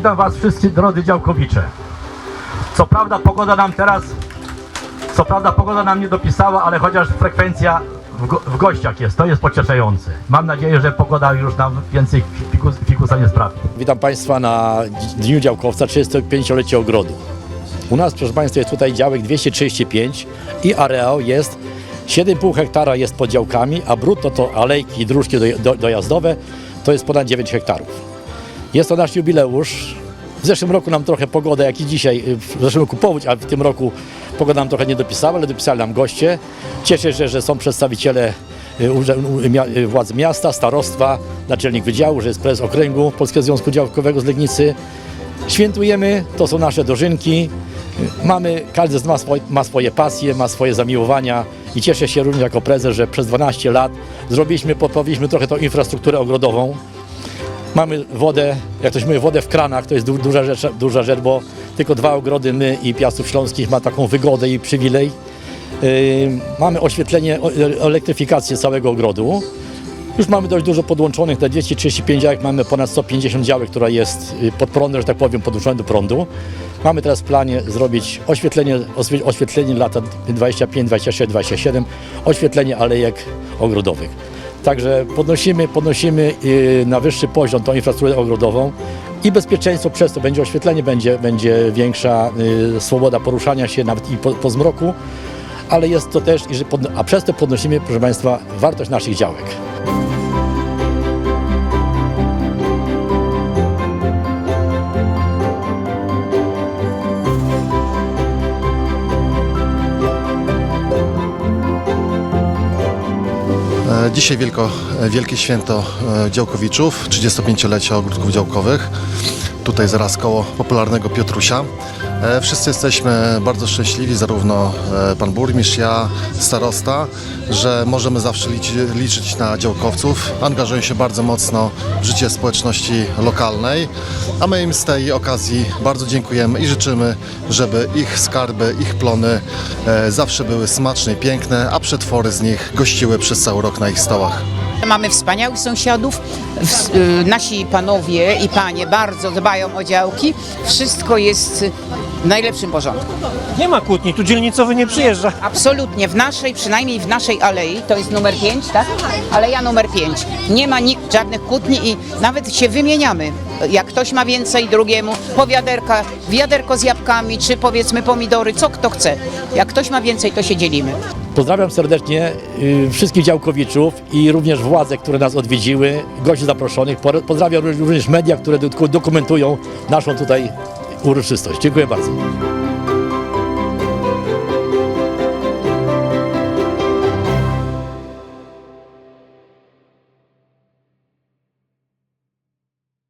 Witam Was wszyscy drodzy działkowicze. Co prawda pogoda nam teraz, co prawda pogoda nam nie dopisała, ale chociaż frekwencja w, go, w gościach jest, to jest pocieszające. Mam nadzieję, że pogoda już nam więcej fikus, fikusa nie sprawi. Witam Państwa na Dniu Działkowca 35-lecie ogrodu. U nas, proszę Państwa, jest tutaj działek 235 i areał jest 7,5 hektara jest pod działkami, a brutto to alejki i dróżki do, do, dojazdowe to jest ponad 9 hektarów. Jest to nasz jubileusz. W zeszłym roku nam trochę pogoda, jak i dzisiaj, w zeszłym roku powódź, a w tym roku pogoda nam trochę nie dopisała, ale dopisali nam goście. Cieszę się, że są przedstawiciele y, y, władz miasta, starostwa, naczelnik wydziału, że jest prezes okręgu Polskiego Związku Działkowego z Legnicy. Świętujemy, to są nasze dożynki. Mamy, każdy z nas ma swoje pasje, ma swoje zamiłowania i cieszę się również jako prezes, że przez 12 lat zrobiliśmy, poprawiliśmy trochę tą infrastrukturę ogrodową. Mamy wodę, jak ktoś mówi, wodę w kranach, to jest du, duża, rzecz, duża rzecz, bo tylko dwa ogrody, my i Piastów Śląskich ma taką wygodę i przywilej. Yy, mamy oświetlenie, elektryfikację całego ogrodu. Już mamy dość dużo podłączonych, na 235 działek mamy ponad 150 działek, która jest y, pod prądem, że tak powiem, podłączona do prądu. Mamy teraz w planie zrobić oświetlenie, oświetlenie lata 25, 26, 27, oświetlenie alejek ogrodowych. Także podnosimy, podnosimy y, na wyższy poziom tą infrastrukturę ogrodową i bezpieczeństwo przez to będzie oświetlenie, będzie, będzie większa y, swoboda poruszania się nawet i po, po zmroku, ale jest to też, a przez to podnosimy, proszę Państwa, wartość naszych działek. E, Dzisiaj wielko, e, wielkie święto e, działkowiczów, 35-lecie ogródków działkowych. Tutaj zaraz koło popularnego Piotrusia. E, Wszyscy jesteśmy bardzo szczęśliwi, zarówno e, pan burmistrz, ja, starosta, że możemy zawsze liczyć, na działkowców. Angażują się bardzo mocno w życie społeczności lokalnej, a my im z tej okazji bardzo dziękujemy i życzymy, żeby ich skarby, ich plony e, zawsze były smaczne i piękne, a przetwory z nich gościły przez cały rok na ich stołach. Mamy wspaniałych sąsiadów. Y, nasi panowie i panie bardzo dbają o działki. Wszystko jest w najlepszym porządku. Nie ma kłótni, tu dzielnicowy nie przyjeżdża. Absolutnie. W naszej, przynajmniej w naszej alei, to jest numer 5, tak? Aleja numer 5. Nie ma ni- żadnych kłótni i nawet się wymieniamy. Jak ktoś ma więcej drugiemu, po wiaderka, wiaderko z jabłkami, czy powiedzmy pomidory, co kto chce. Jak ktoś ma więcej, to się dzielimy. Pozdrawiam serdecznie y, wszystkich działkowiczów i również władze, które nas odwiedziły, gości zaproszonych. Po- Pozdrawiam również media, które dok- dokumentują naszą tutaj uroczystość. Dziękuję bardzo.